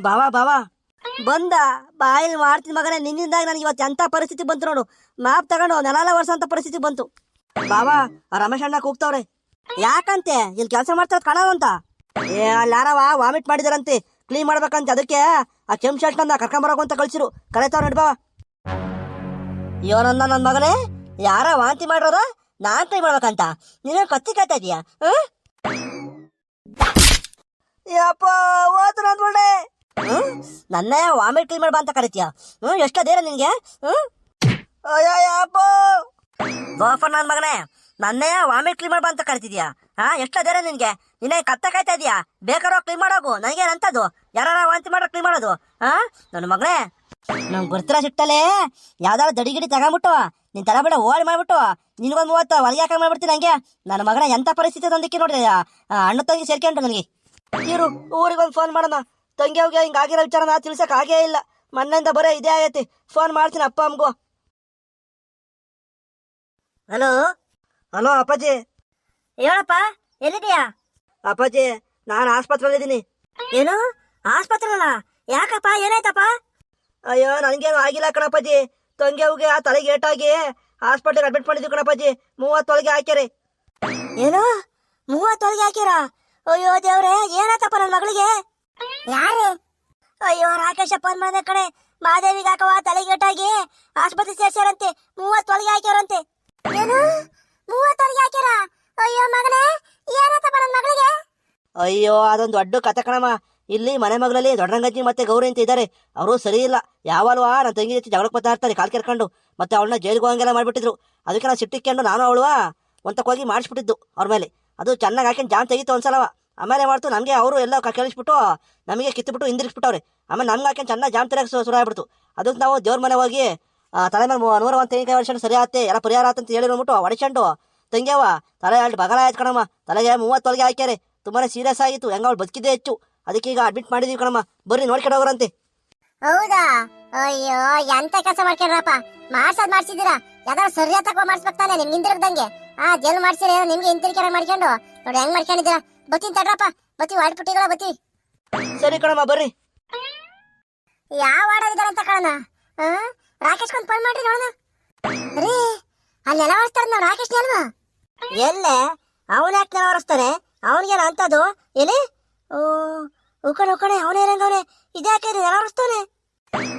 ಬಾವಾ ಬಾವಾ. ಬಂದ. ಬಾಯಲ್ಲಿ ಮಾಡ್ತೀನಿ ಮಗನೇ. ನಿನ್ನಿಂದಾಗಿ ನನಗೆ ಇವತ್ತು ಎಂಥ ಪರಿಸ್ಥಿತಿ ಬಂತು ನೋಡು. ಮ್ಯಾಪ್ ತಗೊಂಡು ನೆಲ ವರ್ಷ ಅಂತ ಪರಿಸ್ಥಿತಿ ಬಂತು. ಬಾವಾ, ರಮೇಶ್ ಅಣ್ಣ ಕೂಗ್ತಾವ್ರೆ ಯಾಕಂತೆ? ಇಲ್ಲಿ ಕೆಲಸ ಮಾಡ್ತಾರೆ ಕಾಣವಂತ ಏ, ಅಲ್ಲಿ ಯಾರವ ವಾಮಿಟ್ ಮಾಡಿದಾರಂತೆ. ಕ್ಲೀನ್ ಮಾಡ್ಬೇಕಂತ. ಅದಕ್ಕೆ ಆ ಕೆಂಪು ಶರ್ಟ್ ನನ್ನ ಕರ್ಕೊಂಬರೋಕು ಅಂತ ಕಳ್ಸಿರು. ಕರೆತಾವ್ ನೋಡಿ ಬಾವ. ಇವನನ್ನ ನನ್ನ ಮಗನೇ, ಯಾರ ವಾಂತಿ ಮಾಡಿರೋದ? ನಾನ್ ಕ್ಲೀನ್ ಮಾಡ್ಬೇಕಂತ. ನೀನು ಕತ್ತಿ ಕಾಯ್ತಾ ಇದೀಯಾ ಯಪ್ಪ ಓದ್ ನಂದ್ಬಿಡೆ ನನ್ನ ವಾಮಿಟ್ ಕ್ಲೀನ್ ಮಾಡ್ಬಾ ಅಂತ ಕರಿತೀಯ? ಹ್ಮ್, ಎಷ್ಟ ದೇರ ನಿನ್ಗೆ? ನನ್ ಗೋಫರ್ ನನ್ನ ಮಗನೇ, ನನ್ನೇ ವಾಮಿಟ್ ಕ್ಲೀನ್ ಮಾಡ್ಬಾ ಅಂತ ಕರಿತಿದ್ಯಾ? ಹಾ, ಎಷ್ಟ ದೇರ ನಿನ್ಗೆ? ನಿನ್ನೆ ಕತ್ತ ಕಾಯ್ತಾ ಇದೀಯಾ? ಬೇಕಾರೋ ಕ್ಲೀನ್ ಮಾಡೋಗು. ಅಂತದು ಯಾರ ವಾಂತಿ ಮಾಡೋ ಕ್ಲೀನ್ ಮಾಡೋದು? ಹಾ? ನನ್ನ ಮಗನೇ, ನಂಗೆ ಗುರ್ತಿರ ಸಿಟ್ಟಲೆ ಯಾವ್ದಾದ್ರು ದಡಿ ಗಿಡಿ ತಗೊಂಬಿಟ್ಟು, ನಿನ್ ತಲೆ ಬಿಡ ಓಡಿ ಮಾಡ್ಬಿಟ್ಟು, ನಿನ್ಗೊಂದು ಮೂವತ್ತು ಹೊಲಿಗೆ ಹಾಕಿ ಮಾಡ್ಬಿಡ್ತೀನಿ ನಂಗೆ. ನನ್ನ ಮಗನ ಎಂತ ಪರಿಸ್ಥಿತಿ ತಂದಿಕ್ಕೆ ನೋಡ್ರಿ ಅಣ್ಣ ತಂಗಿ ಸೇರ್ಕೊಂಡ್ರು ನನಗೆ. ಇವರು ಊರಿಗೊಂದು ಫೋನ್ ಮಾಡೋಣ. ತಂಗಿ ಅವ್ಗೆ ಹಿಂಗೆ ಆಗಿರೋ ವಿಚಾರ ನಾ ತಿಳ್ಸಕ್ ಆಗೇ ಇಲ್ಲ. ಮಣ್ಣಿಂದ ಬರೋ ಇದೇ ಆಗೈತಿ. ಫೋನ್ ಮಾಡ್ತೀನಿ ಅಪ್ಪ ಅಮ್ಗು ಹಲೋ? ಹಲೋ ಅಪ್ಪಾಜಿ? ಹೇಳಪ್ಪ ಎಲ್ಲಿದ್ಯಾ ಅಪ್ಪಾಜಿ ನಾನು ಆಸ್ಪತ್ರೆಯಲ್ಲಿದ್ದೀನಿ. ಏನು? ಆಸ್ಪತ್ರೆಲ್ಲ ಯಾಕಪ್ಪ ಏನಾಯ್ತಪ್ಪ? ಅಯ್ಯೋ ನನಗೇನು ಆಗಿಲ್ಲ ಕಣಪ್ಪಾಜಿ. ತಂಗಿ ಅವ್ಗೆ ಆ ತಲೆಗೆ ಏಟಾಗಿ ಹಾಸ್ಪಿಟ್ಲಿಗೆ ಅಡ್ಮಿಟ್ ಮಾಡಿದ್ವಿ ಕಣಪ್ಪಾಜಿ. ಮೂವತ್ತೊಳಗೆ ಹಾಕ್ಯಾರಿ. ಏನು? ಮೂವತ್ತೊಳಗೆ ಹಾಕ್ಯಾರ? ಅಯ್ಯೋ ದೇವ್ರೆ ಏನಾಯ್ತಪ್ಪ ನನ್ನ ಮಗಳಿಗೆ? ಯಾರು? ಅಯ್ಯೋ, ರಾಕೇಶ ಫೋನ್ ಮಾಡಿದ ಕಣೆ. ಮಾದೇವಿಗೆ ಹಾಕವ ತಲೆಗೆಟ್ಟಾಗಿ ಆಸ್ಪತ್ರೆ ಸೇರ್ಸ್ಯಾರಂತೆ. ಮೂವತ್ತೊಳಗೆ ಹಾಕ್ಯಾರಂತೆ. ಏನು? ಮೂವತ್ತೊಳಗೆ ಹಾಕ್ಯಾರ? ಅಯ್ಯೋ, ಮಗನೇ ಏನಂತ ಮಗಳಿಗೆ? ಅಯ್ಯೋ, ಅದೊಂದು ದೊಡ್ಡ ಕಥೆ ಕಣಮ್ಮ. ಇಲ್ಲಿ ಮನೆ ಮಗಳಲ್ಲಿ ದೊಡ್ಡರಂಗಜ್ಜಿ ಮತ್ತೆ ಗೌರಿ ಅಂತ ಇದ್ದಾರೆ. ಅವರು ಸರಿ ಇಲ್ಲ. ಆ ನನ್ನ ತಂಗಿ ಜೊತೆ ಜಗಳಕ್ಕೆ ಬರ್ತಾ ಇರ್ತಾರೆ, ಕಾಲು ಕೆರ್ಕೊಂಡು. ಮತ್ತೆ ಅವಳನ್ನ ಜೈಲಿಗೆ ಹೋಗಂಗೆಲ್ಲ ಮಾಡಿಬಿಟ್ಟಿದ್ರು. ಅದಕ್ಕೆ ನಾನು ಸಿಟ್ಟಿಕ್ಕೊಂಡು ನಾನು ಅವಳುವ ಒಂತಕ್ಕೆ ಹೋಗಿ ಮಾಡಿಸ್ಬಿಟ್ಟಿದ್ದು ಅವ್ರ ಮೇಲೆ. ಅದು ಚೆನ್ನಾಗಿ ಹಾಕೊಂಡು ಜಾಮ್ ತೆಗಿತು ಒಂದ್ಸಲವ ಆಮೇಲೆ ಮಾಡ್ತು? ನಮಗೆ ಅವರು ಎಲ್ಲ ಕೇಳಿಸ್ಬಿಟ್ಟು ನಮಗೆ ಕಿತ್ತುಬಿಟ್ಟು ಹಿಂದಿರಿಸ್ಬಿಟ್ಟವ್ರೆ ಆಮೇಲೆ ನಮ್ಗೆ ಹಾಕೊಂಡು ಚೆನ್ನಾಗಿ ಜಾಮ್ ತೆರಕ್ಕೆ ಶುರು ಆಗ್ಬಿಡ್ತು. ಅದಕ್ಕೆ ನಾವು ದೇವ್ರ ಮನೆ ಹೋಗಿ ತಲೆ ಮೇಲೆ ನೂರ ಒಂದು ತೆಂಗಿನಕಾಯಿ ವರ್ಷ ಸರಿ ಆತ್ತೆ, ಎಲ್ಲ ಪರಿಹಾರ ಆತಂತ ಹೇಳಿ ನೋಡ್ಬಿಟ್ಟು ಹೊಡಿಸ್ಕೊಂಡು ತಂಗ್ಯವ, ತಲೆ ಎರಡು ಬಗಲ ಆಯ್ತು ಕಣಮ್ಮ. ತಲೆಗೆ ಮೂವತ್ತೊಳಗೆ ಹಾಕ್ಯಾರೆ. ತುಂಬಾನೇ ಸೀರಿಯಸ್ ಆಗಿತ್ತು. ಹೆಂಗ ಅವ್ಳು ಬದುಕಿದ್ದೆ ಹೆಚ್ಚು. ಅದಕ್ಕೆ ಈಗ ಅಡ್ಮಿಟ್ ಮಾಡಿದೀವಿ ಕಣಮ್ಮ. ಬರ್ರಿ ನೋಡ್ಕೊಂಡು ಹೋಗ್ರಂತೆ. ಹೌದಾ? ಅಯ್ಯೋ, ಎಂತ ಕೆಲಸ ಮಾಡ್ಕೊಂಡ್ರಪ್ಪ? ಮಾಡ್ಸದ್ ಮಾಡ್ಸಿದೀರಾ ಯಾವ್ದಾದ್ರು ಸರಿಯಾದ ತಗೋ ಮಾಡಿಸ್ಬೇಕು ತಾನೆ ನಿಮ್ಗೆ ಹಿಂದಿರ್ದಂಗೆ ಆ, ಜೇಲ್ ಮಾಡ್ಸಿರ ನಿಮ್ಗೆ ಹಿಂದಿರ್ಕೆ ಮಾಡ್ಕೊಂಡು. ನೋಡಿ ಹೆಂಗ್ ಮಾಡ್ಕೊಂಡಿದ್ದೀರಾ? ಬತ್ತೀನಿ ತಡ್ರಪ್ಪ. ಬತ್ತಿ ವಾಡ್ ಪುಟ್ಟಿಗಳ ಬತ್ತಿ. ಸರಿ ಕಣಮ್ಮ ಬರ್ರಿ. ಯಾವ ವಾರ್ಡ್ ಅಂತ ಕಳನ ರಾಕೇಶ್ ಕೊಂದ್ ಫೋನ್ ಮಾಡ್ರಿ ನೋಡೋಣ. ರೀ ಅಲ್ಲಿ ಎಲ್ಲ ಹೊರಸ್ತಾರ ನಾವು ರಾಕೇಶ್ ಅಲ್ವಾ? ಎಲ್ಲ ಅವನ ಯಾಕೆ ನೆಲ ಅವನಿಗೆ ಅವನಿಗೇನ ಅಂತದು ಎಲ್ಲಿ? ಓ ಉಕಣೆ ಉಕಣೆ ಅವನೇ ರಂಗವನೆ ಇದ್ಯಾಕೆ ನೆಲ ಒರೆಸ್ತಾನೆ?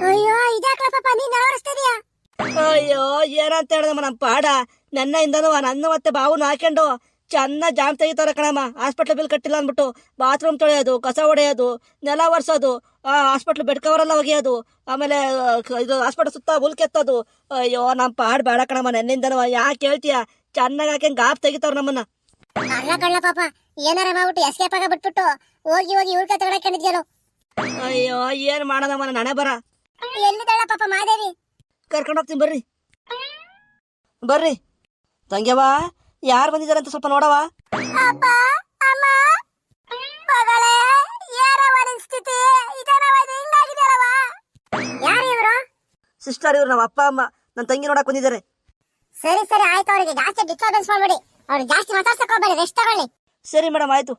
ಅಯ್ಯೋ ಇದ್ಯಾಕ್ರಪ್ಪ ನೀನ್ ನೆಲ ಹೊರಸ್ತಿದ್ಯಾ ಅಯ್ಯೋ ಏನಂತ ಹೇಳಿದಮ್ಮ ನಮ್ಮ ಪಾಡ ನನ್ನ ನನ್ನಿಂದನೂ ನನ್ನ ಮತ್ತೆ ಬಾವುನ ಹಾಕೊಂಡು ಚೆನ್ನ ಜಾಮ್ ತೆಗಿತಾರೆ ಕಣಮ್ಮ. ಹಾಸ್ಪಿಟ್ಲ್ ಬಿಲ್ ಕಟ್ಟಿಲ್ಲ ಅಂದ್ಬಿಟ್ಟು ಬಾತ್ರೂಮ್ ತೊಳೆಯೋದು ಕಸ ಹೊಡೆಯೋದು ನೆಲ ಒರೆಸೋದು ಹಾಸ್ಪಿಟ್ಲ್ ಬೆಡ್ ಕವರೆಲ್ಲ ಒಗೆಯೋದು ಆಮೇಲೆ ಇದು ಹಾಸ್ಪಿಟ್ಲ್ ಸುತ್ತ ಹುಲ್ ಕೆತ್ತೋದು. ಅಯ್ಯೋ ನಮ್ಮ ಪಾಡ್ ಬೇಡ ಕಣಮ್ಮ ನೆನ್ನಿಂದ ಯಾಕೆ ಹೇಳ್ತೀಯ? ಚೆನ್ನಾಗಿ ಹಾಕಿ ಗಾಪ್ ತೆಗಿತಾವ್ರು ನಮ್ಮನ್ನ. ಅಲ್ಲ ಕಳ್ಳ ಪಾಪ ಏನಾರ ಮಾಡ್ಬಿಟ್ಟು ಎಸ್ಕೇಪ್ ಆಗ ಬಿಟ್ಬಿಟ್ಟು ಹೋಗಿ ಹೋಗಿ ಇವ್ರ ಕತೆ ಹೊಡಕೊಂಡಿದ್ಯಲ್ಲೋ ಅಯ್ಯೋ ಏನ್ ಮಾಡೋದಮ್ಮ ಹಣೆ ಬರ. ಎಲ್ಲಿದ್ದಾಳ ಪಾಪ ಮಾದೇವಿ? ಕರ್ಕೊಂಡು ಹೋಗ್ತೀನಿ ಬರ್ರಿ. ಬರ್ರಿ. ತಂಗ್ಯವ ಯಾರು ಬಂದಿದಾರಂತ ಸ್ವಲ್ಪ ನೋಡವ ಸಿಸ್ಟರ್ ಇವ್ರು? ನಮ್ಮ ಅಪ್ಪ ಅಮ್ಮ ನನ್ನ ತಂಗಿ ನೋಡಕ್ ಬಂದಿದ್ದಾರೆ. ಸರಿ ಸರಿ ಆಯ್ತು ಅವರಿಗೆ ಜಾಸ್ತಿ ಡಿಸ್ಟರ್ಬೆನ್ಸ್ ಮಾಡ್ಬೇಡಿ. ಅವ್ರು ಜಾಸ್ತಿ ಮಾತಾಡ್ಸಕ್ ಹೋಗ್ಬೇಡಿ ರೆಸ್ಟ್ ತಗೊಳ್ಳಿ. ಸರಿ ಮೇಡಮ್ ಆಯ್ತು.